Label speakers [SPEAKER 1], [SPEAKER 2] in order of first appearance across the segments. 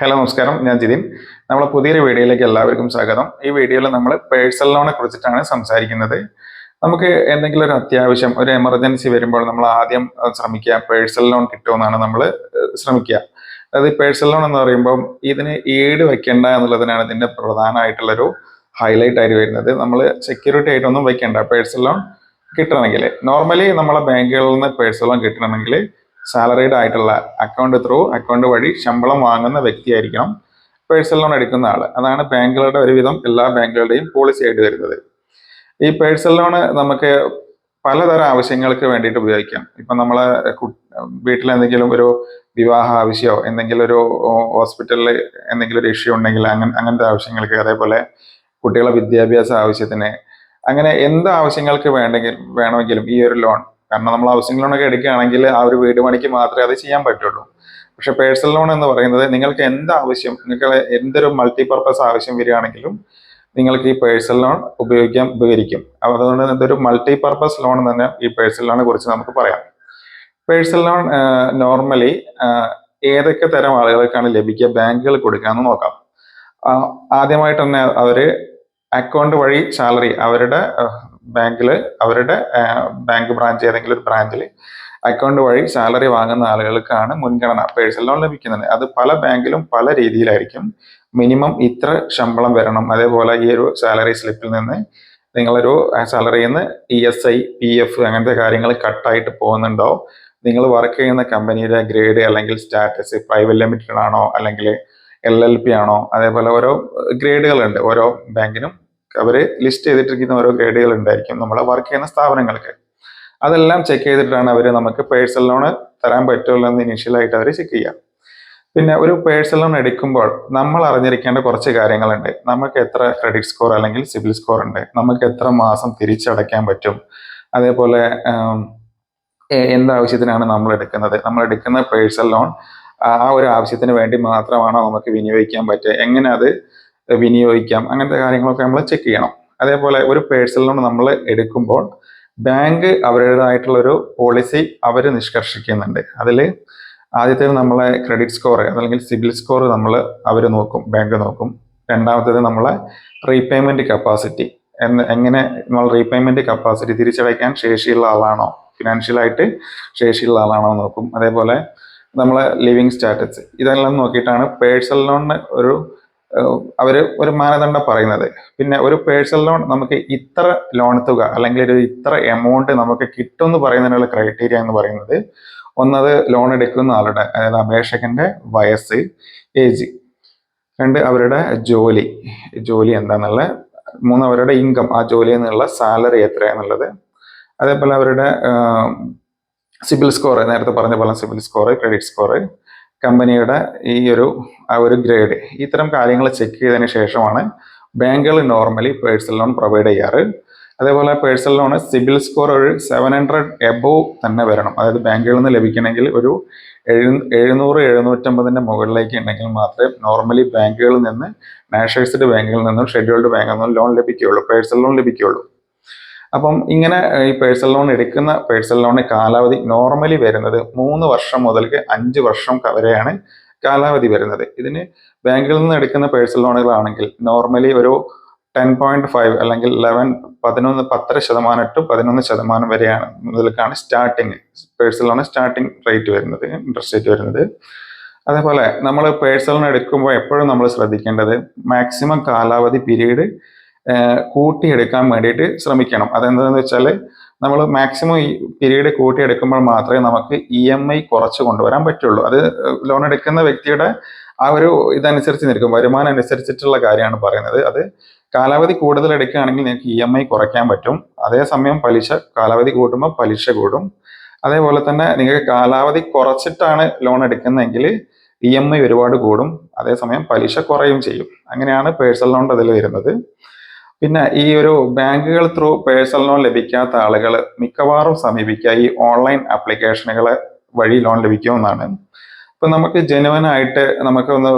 [SPEAKER 1] Hello നമസ്കാരം. ഞാൻ ജിതിൻ. നമ്മൾ പുതിയൊരു വീഡിയോയിലേക്ക് എല്ലാവർക്കും സ്വാഗതം. ഈ വീഡിയോയിൽ നമ്മൾ പേഴ്സണൽ ലോണെ കുറിച്ചിട്ടാണ് സംസാരിക്കുന്നത്. നമുക്ക് എന്തെങ്കിലും ഒരു അത്യാവശ്യം ഒരു എമർജൻസി വരുമ്പോൾ നമ്മൾ ആദ്യം ശ്രമിക്കുക. പേഴ്സണൽ ലോൺ കിട്ടുമെന്നാണ് നമ്മൾ ശ്രമിക്കുക. അതായത് പേഴ്സണൽ ലോൺ എന്ന് പറയുമ്പോൾ ഇതിന് ഈട് വെക്കേണ്ട എന്നുള്ളതിനാണ് ഇതിന്റെ പ്രധാനമായിട്ടുള്ളൊരു ഹൈലൈറ്റ് ആയിട്ട് വരുന്നത്. നമ്മൾ സെക്യൂരിറ്റി ആയിട്ടൊന്നും വെക്കേണ്ട. പേഴ്സണൽ ലോൺ കിട്ടണമെങ്കിൽ നോർമലി നമ്മളെ ബാങ്കുകളിൽ നിന്ന് പേഴ്സണൽ ലോൺ കിട്ടണമെങ്കിൽ സാലറീഡ് ആയിട്ടുള്ള അക്കൗണ്ട് ത്രൂ അക്കൗണ്ട് വഴി ശമ്പളം വാങ്ങുന്ന വ്യക്തിയായിരിക്കണം പേഴ്സണൽ ലോൺ എടുക്കുന്ന ആൾ അതാണ് ബാങ്കുകളുടെ ഒരുവിധം എല്ലാ ബാങ്കുകളുടെയും പോളിസി ആയിട്ട് വരുന്നത്. ഈ പേഴ്സണൽ ലോൺ നമുക്ക് പലതരം ആവശ്യങ്ങൾക്ക് വേണ്ടിയിട്ട് ഉപയോഗിക്കാം. ഇപ്പം നമ്മൾ വീട്ടിലെന്തെങ്കിലും ഒരു വിവാഹ ആവശ്യമോ എന്തെങ്കിലും ഒരു ഹോസ്പിറ്റലിൽ എന്തെങ്കിലും ഒരു ഇഷ്യൂ ഉണ്ടെങ്കിൽ അങ്ങനെ അങ്ങനത്തെ ആവശ്യങ്ങൾക്ക് അതേപോലെ കുട്ടികളെ വിദ്യാഭ്യാസ ആവശ്യത്തിന് അങ്ങനെ എന്ത് ആവശ്യങ്ങൾക്ക് വേണ്ടെങ്കിൽ വേണമെങ്കിലും ഈ ഒരു ലോൺ കാരണം നമ്മൾ ഹൗസിംഗ് ലോൺ ഒക്കെ എടുക്കുകയാണെങ്കിൽ ആ ഒരു വീട് പണിക്ക് മാത്രമേ അത് ചെയ്യാൻ പറ്റുള്ളൂ. പക്ഷെ പേഴ്സണൽ ലോൺ എന്ന് പറയുന്നത് നിങ്ങൾക്ക് എന്ത് ആവശ്യം നിങ്ങൾക്ക് എന്തൊരു മൾട്ടിപർപ്പസ് ആവശ്യം വരികയാണെങ്കിലും നിങ്ങൾക്ക് ഈ പേഴ്സണൽ ലോൺ ഉപയോഗിക്കാൻ ഉപകരിക്കും. അതുകൊണ്ട് ഇതൊരു മൾട്ടിപർപ്പസ് ലോൺ തന്നെ ഈ പേഴ്സണൽ ലോണിനെ കുറിച്ച് നമുക്ക് പറയാം. പേഴ്സണൽ ലോൺ നോർമലി ഏതൊക്കെ തരം ആളുകൾക്കാണ് ലഭിക്കുക ബാങ്കുകൾ കൊടുക്കാമെന്ന് നോക്കാം. ആദ്യമായിട്ട് തന്നെ അവർ അക്കൗണ്ട് വഴി സാലറി അവരുടെ ബാങ്കിൽ അവരുടെ ബാങ്ക് ബ്രാഞ്ച് ഏതെങ്കിലും ഒരു ബ്രാഞ്ചിൽ അക്കൗണ്ട് വഴി സാലറി വാങ്ങുന്ന ആളുകൾക്കാണ് മുൻഗണന പേഴ്സണൽ ലോൺ ലഭിക്കുന്നത്. അത് പല ബാങ്കിലും പല രീതിയിലായിരിക്കും. മിനിമം ഇത്ര ശമ്പളം വരണം. അതേപോലെ ഈ ഒരു സാലറി സ്ലിപ്പിൽ നിന്ന് നിങ്ങളൊരു സാലറിയിൽ നിന്ന് E S I P F അങ്ങനത്തെ കാര്യങ്ങൾ കട്ടായിട്ട് പോകുന്നുണ്ടോ? നിങ്ങൾ വർക്ക് ചെയ്യുന്ന കമ്പനിയുടെ ഗ്രേഡ് അല്ലെങ്കിൽ സ്റ്റാറ്റസ് പ്രൈവറ്റ് ലിമിറ്റഡ് ആണോ അല്ലെങ്കിൽ എൽ എൽ പി ആണോ? അതേപോലെ ഓരോ ഗ്രേഡുകളുണ്ട്. ഓരോ ബാങ്കിനും അവർ ലിസ്റ്റ് ചെയ്തിട്ടിരിക്കുന്ന ഓരോ ഗ്രേഡുകൾ ഉണ്ടായിരിക്കും. നമ്മളെ വർക്ക് ചെയ്യുന്ന സ്ഥാപനങ്ങൾക്ക്. അതെല്ലാം ചെക്ക് ചെയ്തിട്ടാണ് അവർ നമുക്ക് പേഴ്സണൽ ലോൺ തരാൻ പറ്റുള്ളൂ എന്ന് ഇനീഷ്യലായിട്ട് അവർ ചെക്ക് ചെയ്യുക പിന്നെ ഒരു പേഴ്സണൽ ലോൺ എടുക്കുമ്പോൾ നമ്മൾ അറിഞ്ഞിരിക്കേണ്ട കുറച്ച് കാര്യങ്ങളുണ്ട്. നമുക്ക് എത്ര ക്രെഡിറ്റ് സ്കോർ അല്ലെങ്കിൽ സിബിൽ സ്കോർ ഉണ്ട്. നമുക്ക് എത്ര മാസം തിരിച്ചടയ്ക്കാൻ പറ്റും. അതേപോലെ എന്താവശ്യത്തിനാണ് നമ്മൾ എടുക്കുന്നത്? നമ്മൾ എടുക്കുന്ന പേഴ്സണൽ ലോൺ ആ ഒരു ആവശ്യത്തിന് വേണ്ടി മാത്രമാണോ നമുക്ക് വിനിയോഗിക്കാൻ പറ്റുക? എങ്ങനെ അത് വിനിയോഗിക്കാം. അങ്ങനത്തെ കാര്യങ്ങളൊക്കെ നമ്മൾ ചെക്ക് ചെയ്യണം. അതേപോലെ ഒരു പേഴ്സണൽ ലോൺ നമ്മൾ എടുക്കുമ്പോൾ ബാങ്ക് അവരുടേതായിട്ടുള്ള ഒരു പോളിസി അവർ നിഷ്കർഷിക്കുന്നുണ്ട്. അതിൽ ആദ്യത്തേത് നമ്മളെ ക്രെഡിറ്റ് സ്കോർ അതല്ലെങ്കിൽ സിബിൽ സ്കോർ നമ്മൾ അവർ നോക്കും ബാങ്ക് നോക്കും. രണ്ടാമത്തേത് നമ്മളെ റീപേയ്മെന്റ് കപ്പാസിറ്റി എന്ന് എങ്ങനെ നമ്മൾ റീപേയ്മെന്റ് കപ്പാസിറ്റി തിരിച്ചടയ്ക്കാൻ ശേഷിയുള്ള ആളാണോ? ഫിനാൻഷ്യലായിട്ട് ശേഷിയുള്ള ആളാണോ നോക്കും. അതേപോലെ നമ്മളെ ലിവിങ് സ്റ്റാറ്റസ് ഇതെല്ലാം നോക്കിയിട്ടാണ് പേഴ്സണൽ ലോണിന് ഒരു അവർ ഒരു മാനദണ്ഡം പറയുന്നത്. പിന്നെ ഒരു പേഴ്സണൽ ലോൺ നമുക്ക് ഇത്ര ലോൺ തുക അല്ലെങ്കിൽ ഒരു ഇത്ര എമൗണ്ട് നമുക്ക് കിട്ടും എന്ന് പറയുന്നതിനുള്ള ക്രൈറ്റീരിയ എന്ന് പറയുന്നത് ഒന്നത് ലോൺ എടുക്കുന്ന ആളുടെ അതായത് അപേക്ഷകന്റെ വയസ്സ് ഏജ് രണ്ട് അവരുടെ ജോലി. ജോലി എന്താന്നുള്ള മൂന്ന് അവരുടെ ഇൻകം ആ ജോലിയിൽ നിന്നുള്ള സാലറി എത്രയാന്നുള്ളത്. അതേപോലെ അവരുടെ സിബിൽ സ്കോർ നേരത്തെ പറഞ്ഞ പോലെ സിബിൽ സ്കോർ ക്രെഡിറ്റ് സ്കോർ കമ്പനിയുടെ ഈ ഒരു ആ ഒരു ഗ്രേഡ്. ഇത്തരം കാര്യങ്ങൾ ചെക്ക് ചെയ്തതിന് ശേഷമാണ് ബാങ്കുകൾ നോർമലി പേഴ്സണൽ ലോൺ പ്രൊവൈഡ് ചെയ്യാറ്. അതേപോലെ പേഴ്സണൽ ലോണ് സിബിൽ സ്കോർ ഒരു സെവൻ ഹൺഡ്രഡ് എബോവ് തന്നെ വരണം. അതായത് ബാങ്കുകളിൽ നിന്ന് ലഭിക്കണമെങ്കിൽ ഒരു എഴു എഴുന്നൂറ് എഴുന്നൂറ്റമ്പതിന്റെ മുകളിലേക്ക് ഉണ്ടെങ്കിൽ മാത്രമേ നോർമലി ബാങ്കുകളിൽ നിന്ന് നാഷണലൈസ്ഡ് ബാങ്കുകളിൽ നിന്നും ഷെഡ്യൂൾഡ് ബാങ്കിൽ നിന്നും ലോൺ ലഭിക്കുകയുള്ളൂ. പേഴ്സണൽ ലോൺ ലഭിക്കുകയുള്ളൂ. അപ്പം ഇങ്ങനെ ഈ പേഴ്സണൽ ലോൺ എടുക്കുന്ന പേഴ്സണൽ ലോണിന് കാലാവധി നോർമലി വരുന്നത് മൂന്ന് വർഷം മുതൽക്ക് അഞ്ച് വർഷം വരെയാണ് കാലാവധി വരുന്നത്. ഇതിന് ബാങ്കിൽ നിന്ന് എടുക്കുന്ന പേഴ്സണൽ ലോണുകളാണെങ്കിൽ നോർമലി ഒരു ടെൻ പോയിന്റ് ഫൈവ് അല്ലെങ്കിൽ ലെവൻ പതിനൊന്ന് പത്തര ശതമാനം ടു പതിനൊന്ന് ശതമാനം വരെയാണ് മുതൽക്കാണ് starting personal loan starting rate വരുന്നത് ഇൻട്രസ്റ്റ് റേറ്റ് വരുന്നത്. അതേപോലെ നമ്മൾ പേഴ്സണൽ എടുക്കുമ്പോൾ എപ്പോഴും നമ്മൾ ശ്രദ്ധിക്കേണ്ടത് മാക്സിമം കാലാവധി പീരീഡ് കൂട്ടിയെടുക്കാൻ വേണ്ടിയിട്ട് ശ്രമിക്കണം. അതെന്താണെന്ന് വെച്ചാൽ നമ്മൾ മാക്സിമം ഈ പീരീഡ് കൂട്ടിയെടുക്കുമ്പോൾ മാത്രമേ നമുക്ക് ഇ എം ഐ കുറച്ച് കൊണ്ടുവരാൻ പറ്റുള്ളൂ. അത് ലോൺ എടുക്കുന്ന വ്യക്തിയുടെ ആ ഒരു ഇതനുസരിച്ച് നിൽക്കും. വരുമാനം അനുസരിച്ചിട്ടുള്ള കാര്യമാണ് പറയുന്നത്. അത് കാലാവധി കൂടുതൽ എടുക്കുകയാണെങ്കിൽ നിങ്ങൾക്ക് ഇ എം ഐ കുറയ്ക്കാൻ പറ്റും. അതേസമയം പലിശ കാലാവധി കൂട്ടുമ്പോൾ പലിശ കൂടും. അതേപോലെ തന്നെ നിങ്ങൾക്ക് കാലാവധി കുറച്ചിട്ടാണ് ലോൺ എടുക്കുന്നതെങ്കിൽ ഇ എം ഐ ഒരുപാട് കൂടും. അതേസമയം പലിശ കുറയും ചെയ്യും. അങ്ങനെയാണ് പേഴ്സണൽ ലോണിന്റെ അതിൽ വരുന്നത്. പിന്നെ ഈ ഒരു ബാങ്കുകൾ ത്രൂ പേഴ്സണൽ ലോൺ ലഭിക്കാത്ത ആളുകൾ മിക്കവാറും സമീപിക്കുക ഈ ഓൺലൈൻ ആപ്ലിക്കേഷനുകൾ വഴി ലോൺ ലഭിക്കുമെന്നാണ്. അപ്പൊ നമുക്ക് ജെനുവൻ ആയിട്ട് നമുക്ക് ഒന്ന്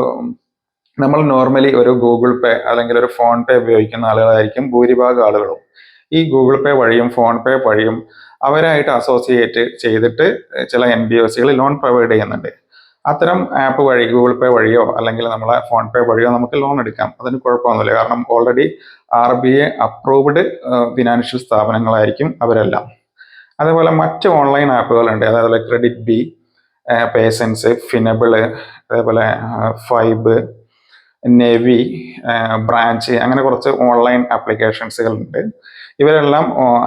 [SPEAKER 1] നമ്മൾ നോർമലി ഒരു ഗൂഗിൾ പേ അല്ലെങ്കിൽ ഒരു ഫോൺ പേ ഉപയോഗിക്കുന്ന ആളുകളായിരിക്കും ഭൂരിഭാഗം ആളുകളും. ഈ ഗൂഗിൾ പേ വഴിയും ഫോൺ പേ വഴിയും അവരായിട്ട് അസോസിയേറ്റ് ചെയ്തിട്ട് ചില എൻ ബി ഒ സികൾ ലോൺ പ്രൊവൈഡ് ചെയ്യുന്നുണ്ട്. അത്തരം ആപ്പ് വഴി ഗൂഗിൾ പേ വഴിയോ അല്ലെങ്കിൽ നമ്മളെ ഫോൺ പേ വഴിയോ നമുക്ക് ലോൺ എടുക്കാം. അതിന് കുഴപ്പമൊന്നുമില്ല. കാരണം already R B A approved financial സ്ഥാപനങ്ങളായിരിക്കും അവരെല്ലാം. അതേപോലെ മറ്റ് ഓൺലൈൻ ആപ്പുകളുണ്ട്. അതേപോലെ ക്രെഡിറ്റ് ബി പേസൻസ് ഫിനബിൾ അതേപോലെ ഫൈബ് നെവി ബ്രാഞ്ച് അങ്ങനെ കുറച്ച് ഓൺലൈൻ ആപ്ലിക്കേഷൻസുകളുണ്ട് ഇവരെല്ലാം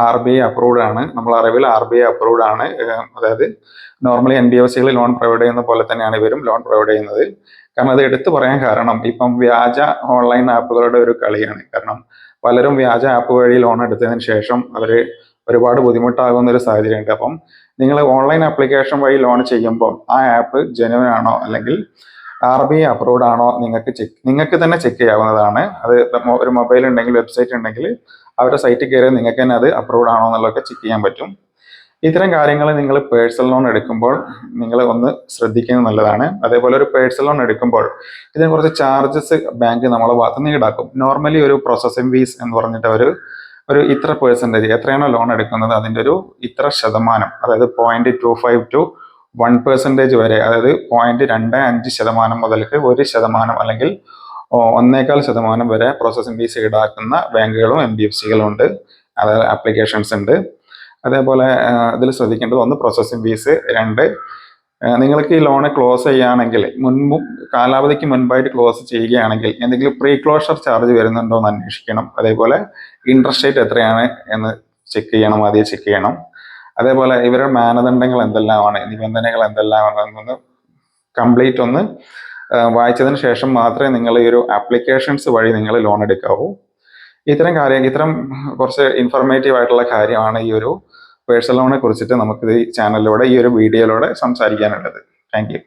[SPEAKER 1] ആർ ബി ഐ അപ്രൂവ്ഡ് ആണ്. നമ്മൾ അറിവിൽ ആർ ബി ഐ അപ്രൂവ്ഡ് ആണ്. അതായത് നോർമലി എൻ ബി എഫ് സികൾ ലോൺ പ്രൊവൈഡ് ചെയ്യുന്ന പോലെ തന്നെയാണ് ഇവരും ലോൺ പ്രൊവൈഡ് ചെയ്യുന്നത്. കാരണം അത് എടുത്തു പറയാൻ കാരണം ഇപ്പം വ്യാജ ഓൺലൈൻ ആപ്പുകളുടെ ഒരു കളിയാണ്. കാരണം പലരും വ്യാജ ആപ്പ് വഴി ലോൺ എടുത്തതിന് ശേഷം അവർ ഒരുപാട് ബുദ്ധിമുട്ടാകുന്ന ഒരു സാഹചര്യമുണ്ട്. അപ്പം നിങ്ങൾ ഓൺലൈൻ ആപ്ലിക്കേഷൻ വഴി ലോൺ ചെയ്യുമ്പോൾ ആ ആപ്പ് ജെനുവൻ ആണോ? അല്ലെങ്കിൽ ആർ ബി ഐ അപ്രൂവ്ഡ് ആണോ നിങ്ങൾക്ക് ചെക്ക് നിങ്ങൾക്ക് തന്നെ ചെക്ക് ചെയ്യാവുന്നതാണ്. അത് ഒരു മൊബൈൽ ഉണ്ടെങ്കിൽ വെബ്സൈറ്റ് ഉണ്ടെങ്കിൽ അവരുടെ സൈറ്റിൽ കയറി നിങ്ങൾക്ക് തന്നെ അത് അപ്രൂവ്ഡ് ആണോ എന്നുള്ളതൊക്കെ ചെക്ക് ചെയ്യാൻ പറ്റും. ഇത്തരം കാര്യങ്ങൾ നിങ്ങൾ പേഴ്സണൽ ലോൺ എടുക്കുമ്പോൾ നിങ്ങൾ ഒന്ന് ശ്രദ്ധിക്കുന്നത് നല്ലതാണ്. അതേപോലെ ഒരു പേഴ്സണൽ ലോൺ എടുക്കുമ്പോൾ ഇതിന് കുറച്ച് ചാർജസ് ബാങ്ക് നമ്മളെ ഭാഗത്ത് നിന്ന് ഈടാക്കും. നോർമലി ഒരു പ്രോസസ്സിംഗ് ഫീസ് എന്ന് പറഞ്ഞിട്ട് ഒരു ഒരു ഇത്ര പേഴ്സന്റേജ് എത്രയാണോ ലോൺ എടുക്കുന്നത് അതിന്റെ ഒരു ഇത്ര ശതമാനം അതായത് point two five two one percentage വരെ അതായത് പോയിന്റ് രണ്ട് അഞ്ച് ശതമാനം മുതൽക്ക് ഒരു ശതമാനം അല്ലെങ്കിൽ ഒന്നേകാൽ ശതമാനം വരെ പ്രോസസ്സിംഗ് ഫീസ് ഈടാക്കുന്ന ബാങ്കുകളും എം ബി എഫ് സികളും ഉണ്ട്. അതായത് ആപ്ലിക്കേഷൻസ് ഉണ്ട്. അതേപോലെ ഇതിൽ ശ്രദ്ധിക്കേണ്ടത് ഒന്ന് പ്രോസസ്സിംഗ് ഫീസ് രണ്ട്. നിങ്ങൾക്ക് ഈ ലോണ് ക്ലോസ് ചെയ്യുകയാണെങ്കിൽ മുൻപും കാലാവധിക്ക് മുൻപായിട്ട് ക്ലോസ് ചെയ്യുകയാണെങ്കിൽ എന്തെങ്കിലും പ്രീ ക്ലോഷർ ചാർജ് വരുന്നുണ്ടോ എന്ന് അന്വേഷിക്കണം. അതേപോലെ ഇൻട്രസ്റ്റ് റേറ്റ് എത്രയാണ് എന്ന് ചെക്ക് ചെയ്യണം ആദ്യം ചെക്ക് ചെയ്യണം. അതേപോലെ ഇവരുടെ മാനദണ്ഡങ്ങൾ എന്തെല്ലാമാണ് നിബന്ധനകൾ എന്തെല്ലാമാണെന്നൊന്ന് കംപ്ലീറ്റ് ഒന്ന് വായിച്ചതിന് ശേഷം മാത്രമേ നിങ്ങൾ ഈ ഒരു ആപ്ലിക്കേഷൻസ് വഴി നിങ്ങൾ ലോൺ എടുക്കാവൂ. ഇത്തരം കാര്യം ഇത്തരം കുറച്ച് ഇൻഫർമേറ്റീവ് ആയിട്ടുള്ള കാര്യമാണ് ഈ ഒരു പേഴ്സണൽ ലോണിനെ കുറിച്ചിട്ട് നമുക്ക് ഈ ചാനലിലൂടെ ഈ ഒരു വീഡിയോയിലൂടെ സംസാരിക്കാനുള്ളത്. Thank you